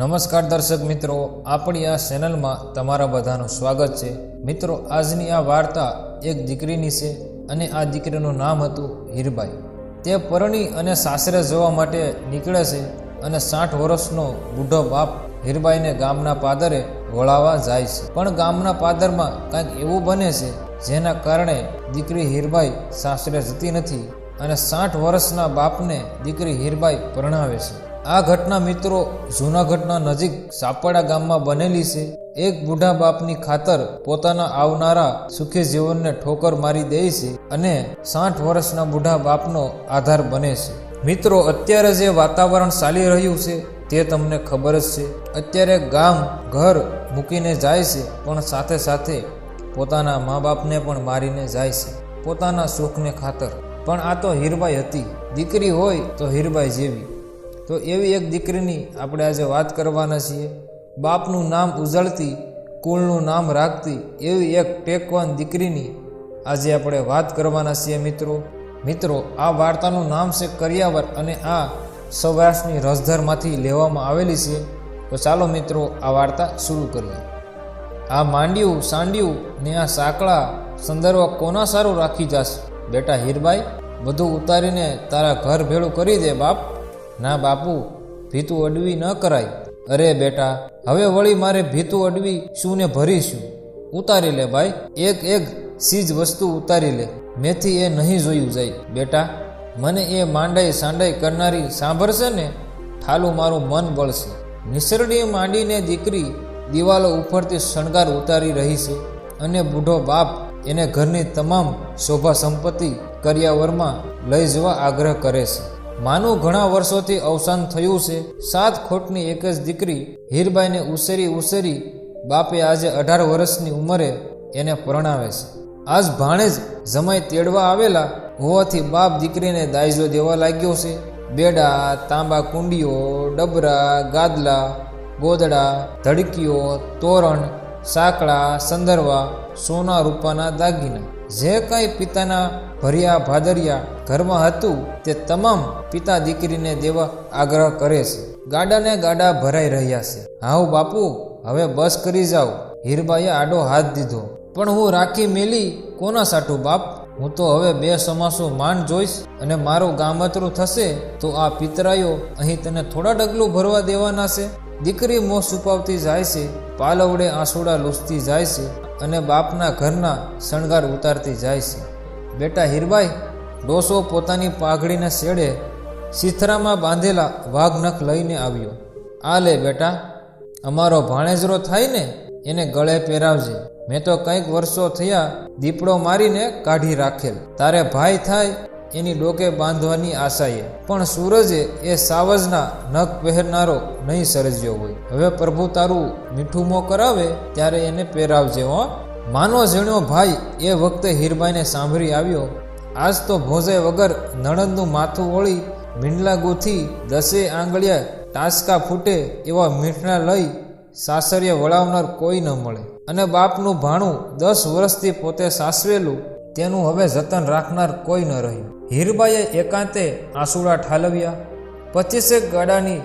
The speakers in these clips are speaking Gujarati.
નમસ્કાર દર્શક મિત્રો, આપણી આ ચેનલમાં તમારા બધાનું સ્વાગત છે. મિત્રો, આજની આ વાર્તા એક દીકરીની છે અને આ દીકરીનું નામ હતું હીરબાઈ. તે પરણી અને સાસરે જવા માટે નીકળે છે અને સાઠ વર્ષનો બુઢો બાપ હીરબાઈને ગામના પાદરે વળાવવા જાય છે. પણ ગામના પાદરમાં કંઈક એવું બને છે જેના કારણે દીકરી હીરબાઈ સાસરે જતી નથી અને સાઠ વર્ષના બાપને દીકરી હીરબાઈ પરણાવે છે. આ ઘટના મિત્રો જૂનાગઢના નજીક સાપડા ગામમાં બનેલી છે. એક બુઢા બાપની ખાતર પોતાના આવનારા સુખી જીવનને ઠોકર મારી દે છે અને સાઠ વર્ષના બુઢા બાપનો આધાર બને છે. મિત્રો, અત્યારે જે વાતાવરણ ચાલી રહ્યું છે તે તમને ખબર જ છે. અત્યારે ગામ ઘર મૂકીને જાય છે, પણ સાથે સાથે પોતાના મા બાપને પણ મારીને જાય છે, પોતાના સુખને ખાતર. પણ આ તો હીરબાઈ હતી. દીકરી હોય તો હીરબાઈ જેવી. તો એવી એક દીકરીની આપણે આજે વાત કરવાના છીએ. બાપનું નામ ઉજળતી, કુળનું નામ રાખતી એવી એક ટેકવાન દીકરીની આજે આપણે વાત કરવાના છીએ મિત્રો. મિત્રો, આ વાર્તાનું નામ છે કરિયાવર અને આ સૌરાષ્ટ્રની રસધરમાંથી લેવામાં આવેલી છે. તો ચાલો મિત્રો, આ વાર્તા શરૂ કરીએ. આ માંડ્યું, સાંડ્યું ને આ સાંકળા સંદર્ભ કોના સારું રાખી જાશ? બેટા હીરબાઈ, બધું ઉતારીને તારા ઘર ભેળું કરી દે બાપ. ના બાપુ, ભીતું અડવી ન કરાય. અરે બેટા, હવે વળી મારે ભીતું અડવી શું ને ભરીશું? ઉતારી લે ભાઈ, એક એક સીજ વસ્તુ ઉતારી લે. મેથી એ નહીં જોયું જાય. બેટા, મને એ માંડાઈ સાંડાઈ કરનારી સાંભળશે ને ઠાલું મારું મન બળશે. નિસરડી માંડીને દીકરી દિવાલો ઉપરથી શણગાર ઉતારી રહી છે અને બુઢો બાપ એને ઘરની તમામ શોભા સંપત્તિ કર્યાવરમાં લઈ જવા આગ્રહ કરે છે. માનું ઘણા વર્ષોથી અવસાન થયું છે. સાત ખોટની એક જ દીકરી હીરબાઈને ઉસેરી ઉસેરી બાપે આજે અઢાર વર્ષની ઉંમરે એને પરણાવે છે. આજ ભાણેજ જમાઈ તેડવા આવેલા હોવાથી બાપ દીકરીને દાયજો દેવા લાગ્યો છે. બેડા, તાંબા કુંડીઓ, ડબરા, ગાદલા, ગોદડા, ધડકીઓ, તોરણ સાંકળા, સંદરવા, સોના રૂપાના દાગીના. જે કાંઈ પિતાના ભર્યા ભાદરિયા ઘરમાં હતું, તે તમામ પિતા દીકરીને દેવા આગ્રહ કરે છે. ગાડાને ગાડા ભરાઈ રહ્યા છે. હાઉ બાપુ, હવે બસ કરી જાઓ. હીરબાઈએ આડો હાથ દીધો. પણ હું રાખી મેલી, કોના સાટું બાપ? હું તો હવે બે સમાસો માંડ જોઈશ અને મારું ગામતરું થશે તો આ પિતરાયો અહીં તને થોડા ડગલું ભરવા દેવાના છે? દીકરી મોં છુપાવતી જાય છે, પાલવડે આંસુડા લૂસતી જાય છે અને બાપના ઘરના શણગાર ઉતારતી જાય છે. બેટા હીરબાઈ, ડોસો પોતાની પાઘડીને શેડે સિથરામાં બાંધેલા વાઘનખ લઈને આવ્યો. આ લે બેટા, અમારો ભાણેજરો થાય ને એને ગળે પહેરાવજે. મેં તો કંઈક વર્ષો થયા દીપડો મારીને કાઢી રાખેલ. તારે ભાઈ થાય એની ડોકે બાંધવાની આશાએ. પણ સૂરજે એ સાવજના નખ પહેરનારો નહીં સર્જ્યો હોય. હવે પ્રભુ તારું મીઠું મો કરાવે ત્યારે એને પહેરાવજે, હો. માનો જણ્યો ભાઈ, એ વખતે હીરબાઈને સાંભળી આવ્યો. આજ તો ભોજે વગર નણંદનું માથું ઓળી મીંડલા ગૂંથી દસે આંગળીયા ટાસકા ફૂટે એવા મીઠણા લઈ સાસરીએ વળાવનાર કોઈ ન મળે. અને બાપનું ભાણું દસ વર્ષથી પોતે સાસવેલું, તેનું હવે જતન રાખનાર કોઈ ન રહ્યું. હીરબાઈએ એકાંતે આંસુડા ઠાલવ્યા. પચીસેક ગાડાની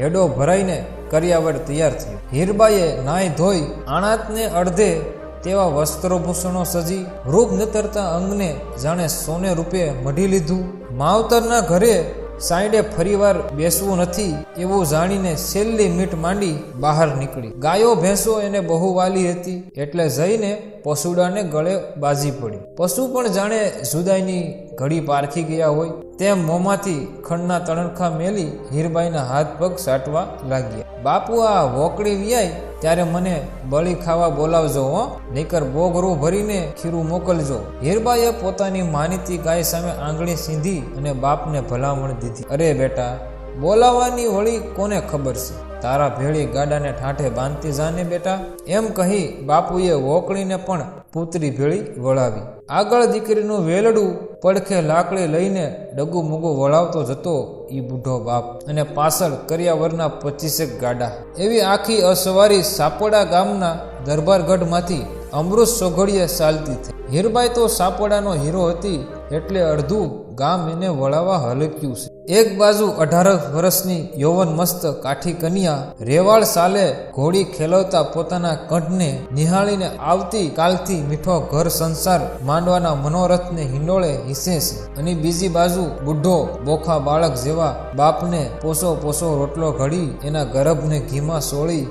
હેડો ભરાઈને કર્યાવડ તૈયાર થયો. હીરબાઈએ નાય ધોઈ આણાતને અડધે તેવા વસ્ત્રોભૂષણો સજી, રૂપ નતરતા અંગને જાણે સોને રૂપે મઢી લીધું. માવતરના ઘરે સાઈડે ફરીવાર બેસવું નથી એવું જાણીને છેલ્લી મીટ માંડી બહાર નીકળી. ગાયો, ભેંસો એને બહુ વાલી હતી. એટલે જઈને પશુડાને ગળે બાજી પડી. પશુ પણ જાણે જુદાઈની ઘડી પારખી ગયા હોય તેમ મોંમાંથી ખંડના તણખા મેલી હીરબાઈના હાથ પગ સાટવા લાગ્યા. બાપુ આ વોકડી વ્યાય ત્યારે મને બળી ખાવા બોલાવજો હો નહીકર બોગરું ભરીને ખીરું મોકલજો. હીરબાઈએ પોતાની માનીતી ગાય સામે આંગળી સીંધી અને બાપને ભલામણ દીધી. અરે બેટા, બોલાવવાની વળી કોને ખબર છે? તારા ભેળી ગાડાને ઠાઠે બાંધતી જાને બેટા? એમ કહી બાપુએ વોકળીને પણ પુત્રી ભેળી વળાવી. આગળ દીકરીનું વેલડું પડખે લાકડી લઈને ડગુ મુગુ વળાવતો જતો ઈ બુઢો બાપ અને પાછળ કર્યાવરના પચીસેક ગાડા. એવી આખી અસવારી સાપોડા ગામના દરબારગઢમાંથી અમૃત સોઘડીએ ચાલતી થઈ. હીરબાઈ તો સાપોડાનો હીરો હતી એટલે અડધું ગામ એને વળાવવા હલક્યું છે. એક બાજુ અઢાર વર્ષની યૌવન મસ્ત કાઠી કન્યા રેવાળ સાલે ઘોડી ખેલવતા પોતાના કંઠને નિહાળીને આવતી કાલથી મીઠો ઘર સંસાર માંડવાના મનોરથને હિંડોળે હિસે છે અને બીજી બાજુ બુઢો બોખા બાળક જેવા બાપને પોસો પોસો રોટલો ઘડી એના ગર્ભને ઘીમાં સોળી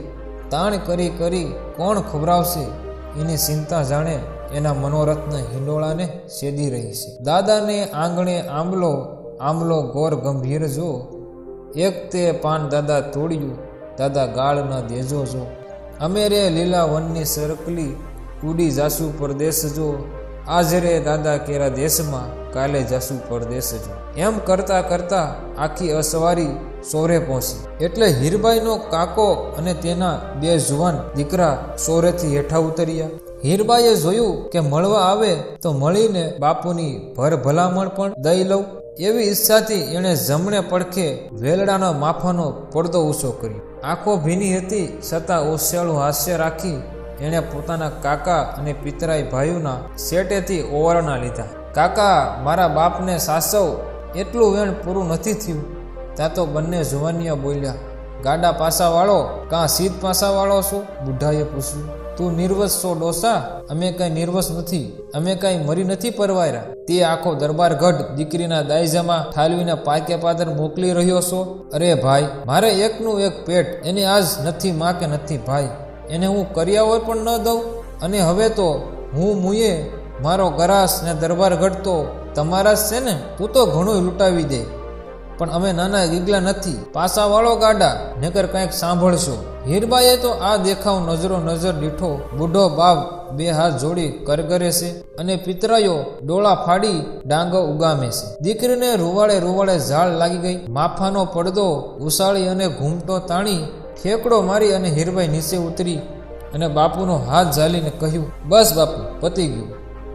તાણ કરી કરી કોણ ખવડાવશે એની ચિંતા જાણે એના મનોરથને હિંડોળાને છેદી રહી છે દાદાને આંગણે આંબલો આંબલો ગોર ગંભીર જો. એક તે પાન દાદા તોડ્યું, દાદા ગાળ ન દેજો જો. અમે રે લીલા વનની સરકલી ઉડી જાસુ પરદેશ જો. આજ રે દાદા કેરા દેશમાં, કાલે જાસુ પરદેશ જો. એમ કરતા કરતા આખી અસવારી સોરે પહોંચી. એટલે હીરબાઈનો કાકો અને તેના બે જુવાન દીકરા સોરેથી હેઠા ઉતર્યા. હીરબાઈએ જોયું કે મળવા આવે તો મળીને બાપુની ભર ભલામણ પણ દઈ લઉં. એવી ઈચ્છાથી એણે જમણે પડખે વેલડાનો માફાનો પડદો ઊંચો કર્યો. આંખો ભીની હતી છતાં ઓસિયાળું હાસ્ય રાખી એણે પોતાના કાકા અને પિતરાઈ ભાઈઓના શેટેથી ઓવારણા લીધા. કાકા, મારા બાપને સાસવ, એટલું વેણ પૂરું નથી થયું. ત્યાં તો બંને જુવાનિયા બોલ્યા ગાડા પાસાવાળો, કાં સીધ પાસાવાળો છો? બુઢાએ પૂછ્યું. તું નિર્વસ છો ડોસા? અમે કઈ નિર્વસ નથી. અમે કઈ મરી નથી પરવાયરા તે આખો દરબાર ગઢ દીકરીના દાયજામાં ઠાલવીને પાકે પાદર મોકલી રહ્યો છો? અરે ભાઈ, મારે એકનું એક પેટ એને આજ નથી માં કે નથી ભાઈ. એને હું કરિયાવર પણ ન દઉં. અને હવે તો હું મુએ મારો ગરાસ ને દરબાર ગઢ તો તમારા જ છે ને? તું તો ઘણું લૂંટાવી દે. પણ અમે નાના ગીગલા નથી. પાસાવાળો ગાડા, નકર કંઈક સાંભળશો. હીરબાઈએ તો આ દેખાવ નજરો નજર દીઠો બુઢો બાપ બે હાથ જોડી કરગરે છે અને પિતરાયો ડોળા ફાડી ડાંગો ઉગામે છે. દીકરીને રૂવાળે રૂવાળે ઝાડ લાગી ગઈ. માફાનો પડદો ઉસાળી અને ઘૂમટો તાણી ઠેકડો મારી અને હીરબાઈ નીચે ઉતરી અને બાપુનો હાથ ઝાલીને કહ્યું, બસ બાપુ, પતી ગયું.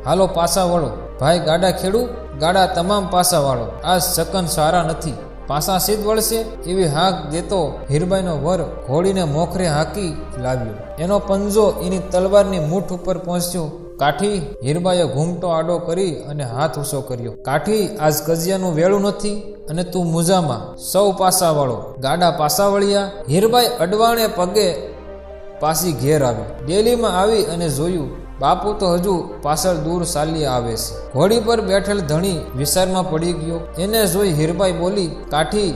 હાલો પાછા વળો ભાઈ ગાડા ખેડું, ગાડા તમામ પાસા વાળો આ સકન સારા નથી. પાસા સીધ વળશે એવી હાક દેતો હીરબાઈનો વર ઘોડીને મોખરે હાકી લાવ્યો. એનો પંજો એની તલવારની મૂઠ ઉપર પહોંચ્યો. કાઠી હીરબાઈએ ઘૂમટો આડો કરી અને હાથ ઊંચો કર્યો. કાઠી આજ કજિયાનું વેળું નથી અને તું મુજામાં. સૌ પાસા વાળો ગાડા પાસા વળ્યા. હીરબાઈ અડવાણે પગે પાસી ઘેર આવી ડેલીમાં આવી અને જોયું બાપુ તો હજુ પાછળ દૂર ચાલી આવે છે. ઘોડી પર બેઠેલ ધણી વિસારમાં પડી ગયો. એને જોઈ હીરબાઈ બોલી, કાઠી,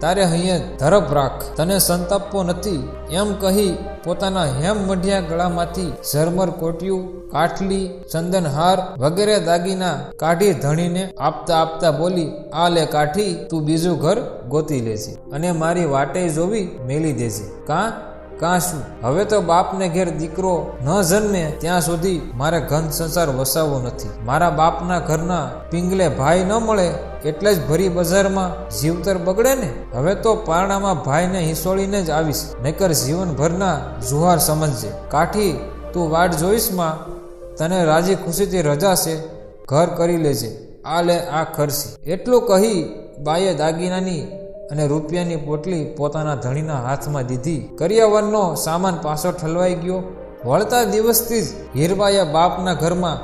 તારે અહીંયા ધરપ રાખ. તને સંતાપવો નથી. એમ કહી પોતાના હેમ મઢિયા ગળામાંથી ઝરમર કોટિયું કાઠલી ચંદનહાર વગેરે દાગીના કાઢી ધણીને આપતા આપતા બોલી, આ લે કાઠી, તું બીજું ઘર ગોતી લેજે અને મારી વાટે જોવી મેલી દેજે. કાં? કાં શું હવે તો બાપને ઘેર દીકરો ન જન્મે ત્યાં સુધી મારે ઘન સંસાર વસાવવો નથી. મારા બાપના ઘરના પિંગલે ભાઈ ન મળે એટલે જ ભરી બજારમાં જીવતર બગડે ને? હવે તો પારણામાં ભાઈને હિંસોળીને જ આવીશ નહીકર જીવનભરના જુહાર સમજજે. કાઠી તું વાટ જોઈશમાં તને રાજી ખુશીથી રજા છે, ઘર કરી લેજે. આ લે આ ખર્ચી એટલું કહી બાએ દાગીનાની અને રૂપિયાની પોટલી પોતાના ધણીના હાથમાં દીધી. કરિયાવરનો સામાન પાછો ઠલવાઈ ગયો. વળતા દિવસથી જ હીરબાયા બાપના ઘરમાં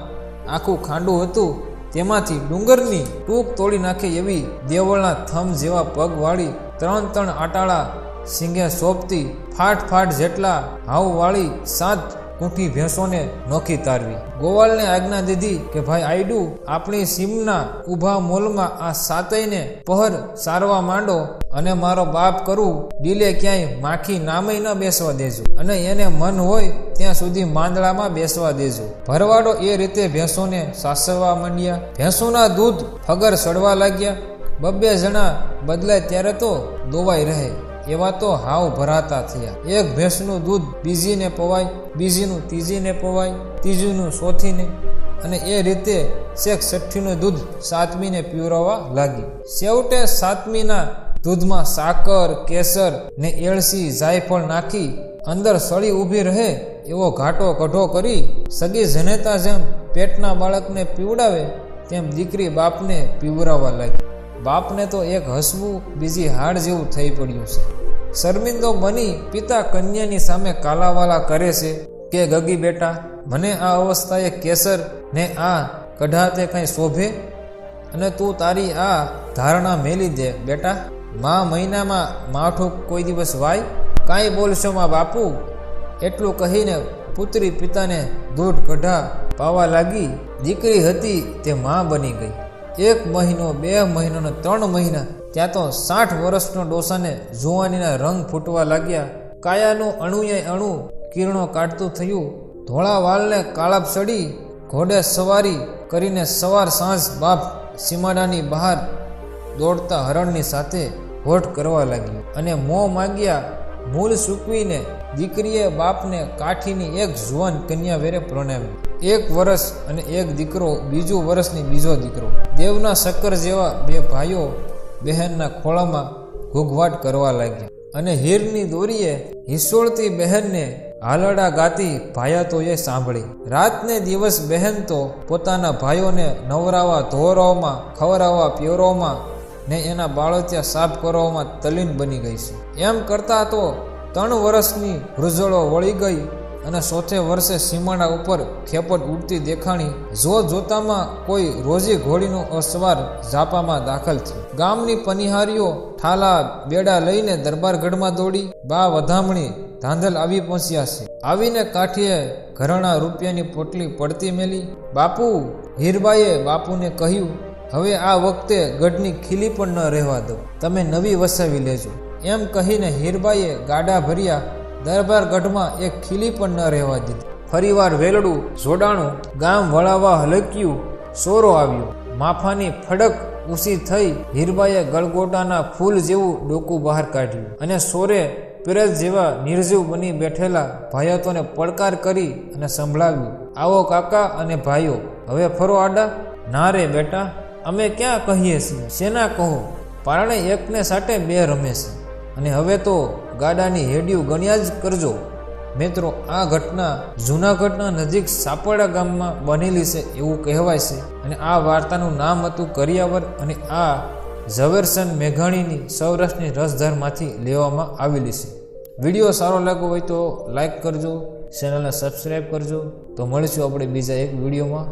આખું ખાંડું હતું. તેમાંથી ડુંગરની ટૂંક તોડી નાખે એવી દેવળના થમ જેવા પગવાળી ત્રણ ત્રણ આટાળા સિંગે સોંપતી ફાટ ફાટ જેટલા હાવવાળી સાત કૂંઠી ભેંસોને નોખી તારવી. ગોવાળને આજ્ઞા દીધી કે, ભાઈ આઈડુ આપણી સીમના ઊભા મોલમાં આ સાતયને પહર સારવા માંડો અને મારો બાપ કરું, ડીલે ક્યાંય માખી નામય ન બેસવા દેજો. અને એને મન હોય ત્યાં સુધી માંદળામાં બેસવા દેજો. ભરવાડો એ રીતે ભેંસોને સાસવવા માંડ્યા. ભેંસોના દૂધ ફગર સડવા લાગ્યા. બબ્બે જણા બદલાય ત્યારે તો દોવાઈ રહે. એવા તો હાવ ભરાતા થયા. એક ભેંસનું દૂધ બીજીને પવાય, બીજીનું ત્રીજીને પવાય, ત્રીજીનું ચોથીને. અને એ રીતે શેખ છઠ્ઠીનું દૂધ સાતમીને પીવરાવવા લાગી. છેવટે સાતમીના દૂધમાં સાકર, કેસર ને એળસી, જાયફળ નાખી અંદર સળી ઊભી રહે એવો ઘાટો કઢો કરી સગી જનેતા જેમ પેટના બાળકને પીવડાવે, તેમ દીકરી બાપને પીવરાવા લાગી. બાપને તો એક હસવું, બીજી હાડ જેવું થઈ પડ્યું છે. શર્મિંદો બની પિતા કન્યાની સામે કાલાવાલા કરે છે કે, ગગી બેટા, મને આ અવસ્થાએ કેસર ને આ કઢાતે કંઈ શોભે? અને તું તારી આ ધારણા મેલી દે, બેટા. મા મહિનામાં માઠું કોઈ દિવસ વાય? કાંઈ બોલશો માં બાપુ? એટલું કહીને પુત્રી પિતાને દૂધ કઢા પાવા લાગી. દીકરી હતી તે મા બની ગઈ. એક મહિનો, બે મહિનો ને ત્રણ મહિના ત્યાં તો સાઠ વર્ષનો ડોસાને જુવાનીના રંગ ફૂટવા લાગ્યા. કાયાનું અણુએ અણુ કિરણો કાઢતું થયું. ધોળા વાલને કાળાપ ચડી ઘોડે સવારી કરીને સવાર સાંજ બાપ સીમાડાની બહાર દોડતા હરણની સાથે હોઠ કરવા લાગ્યું અને મોં માગ્યા મૂળ સૂકવીને દીકરીએ બાપને કાઠીની એક જુવાન કન્યા વેરે પ્રણાવી એક વર્ષ અને એક દીકરો, બીજું વર્ષની બીજો દીકરો. દેવના શક્કર જેવા બે ભાઈઓ બહેનના ખોળામાં ઘૂઘવાટ કરવા લાગ્યા. અને હીરની દોરીએ હિસોળતી બહેનને હાલડા ગાતી ભાયાતોએ સાંભળી. રાતને દિવસ બહેન તો પોતાના ભાઈઓને નવરાવા ધોરાવમાં ખવરાવવા પ્યોરોમાં ને એના બાળતિયા સાફ કરવામાં તલીન બની ગઈ છે. એમ કરતા તો ત્રણ વર્ષની રૂઝળો વળી ગઈ અને ચોથે વર્ષે સીમાડા ઉપર ખેપટ ઉડતી દેખાણી જો જોતામાં કોઈ રોજી ઘોડીનો અસવાર ઝાપામાં દાખલ થયો. ગામની પનિહારીઓ ઠાલા બેડા લઈને દરબારગઢમાં દોડી બા વધામણી ધાંધલ આવી પહોંચ્યા છે. આવીને કાઠીએ ઘરણા રૂપિયાની પોટલી પડતી મેલી. બાપુ, હીરબાઈએ બાપુને કહ્યું, હવે આ વખતે ગઢની ખીલી પણ ન રહેવા દો. તમે નવી વસાવી લેજો. એમ કહીને હીરબાઈએ ગાડા ભર્યા દરબાર ગઢમાં એક ખીલી પણ ન રહેવા દીધી. ફરીવાર વેલડું, જોડાણું, ગામ વળાવવા હલક્યું, સોરો આવ્યો. માફાની ફડક ઉસી થઈ હીરબાએ ગળગોટાના ફૂલ જેવું ડોકું બહાર કાઢ્યું અને સોરે પિરજ જેવા નિર્જીવ બની બેઠેલા ભાયતોને પડકાર કરી અને સંભળાવ્યું, આવો કાકા અને ભાઈઓ, હવે ફરો આડા. ના રે બેટા, અમે ક્યાં કહીએ છીએ? શેના કહો? પારણે એકને સાટે બે રમે છે. અને હવે તો ગાડાની હેડિયું ગણ્યા જ કરજો. મિત્રો, આ ઘટના જૂનાગઢના નજીક સાપડા ગામમાં બનેલી છે એવું કહેવાય છે. અને આ વાર્તાનું નામ હતું કરિયાવર અને આ ઝવેરસન મેઘાણીની સૌરાષ્ટ્રની રસધારમાંથી લેવામાં આવેલી છે. વીડિયો સારો લાગ્યો હોય તો લાઈક કરજો, ચેનલને સબસ્ક્રાઈબ કરજો. તો મળીશું આપણે બીજા એક વિડીયોમાં.